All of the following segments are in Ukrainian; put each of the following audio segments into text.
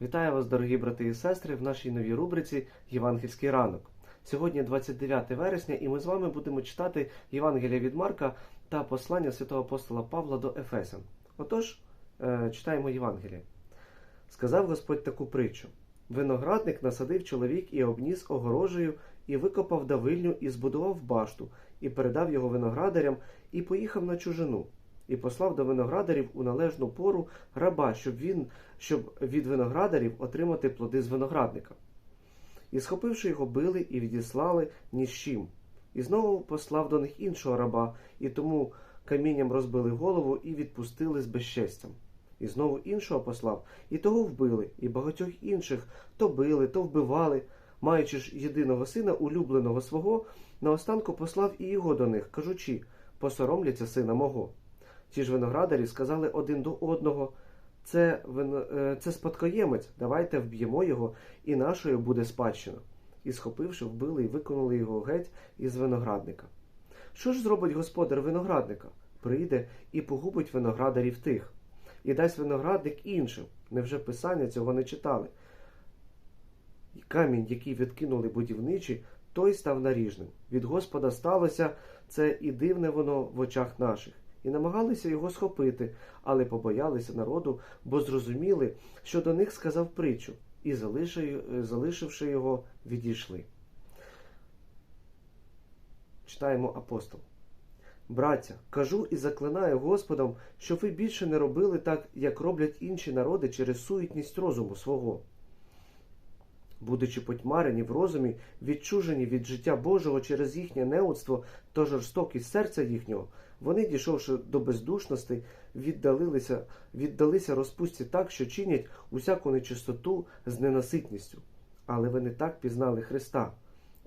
Вітаю вас, дорогі брати і сестри, в нашій новій рубриці Євангельський ранок. Сьогодні 29 вересня, і ми з вами будемо читати Євангелія від Марка та послання святого апостола Павла до Ефесян. Отож, е, читаємо Євангеліє. Сказав Господь таку притчу: Виноградник насадив чоловік і обніс огорожею, і викопав давильню, і збудував башту, і передав його виноградарям, і поїхав на чужину, і послав до виноградарів у належну пору раба, щоб він щоб від виноградарів отримати плоди з виноградника. І, схопивши його, били і відіслали ні з чим. І знову послав до них іншого раба, і тому камінням розбили голову і відпустили з безчестям. І знову іншого послав, і того вбили, і багатьох інших то били, то вбивали, маючи ж єдиного сина, улюбленого свого, наостанку послав і його до них, кажучи посоромляться сина мого. Ті ж виноградарі сказали один до одного це, е, це спадкоємець, давайте вб'ємо його, і нашою буде спадщина. І, схопивши, вбили і виконали його геть із виноградника. Що ж зробить господар виноградника? Прийде і погубить виноградарів тих, і дасть виноградник іншим. Невже писання цього не читали? І Камінь, який відкинули будівничі, той став наріжним. Від Господа сталося це і дивне воно в очах наших. І намагалися його схопити, але побоялися народу, бо зрозуміли, що до них сказав притчу, і, залишивши його, відійшли. Читаємо апостол. Браття, кажу і заклинаю Господом, щоб ви більше не робили так, як роблять інші народи через суетність розуму свого. Будучи потьмарені в розумі, відчужені від життя Божого через їхнє неудство та жорстокість серця їхнього, вони, дійшовши до бездушності, віддалилися, віддалися розпусті так, що чинять усяку нечистоту з ненаситністю. Але ви не так пізнали Христа,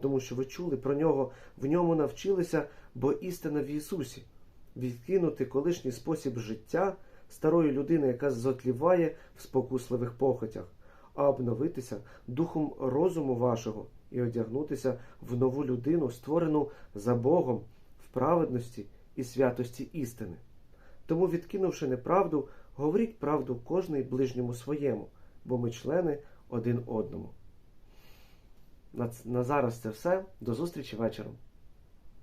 тому що ви чули про нього, в ньому навчилися, бо істина в Ісусі. Відкинути колишній спосіб життя старої людини, яка зотліває в спокусливих похотях, а обновитися духом розуму вашого і одягнутися в нову людину, створену за Богом в праведності і святості істини. Тому, відкинувши неправду, говоріть правду кожний ближньому своєму, бо ми члени один одному. На, зараз це все. До зустрічі вечором.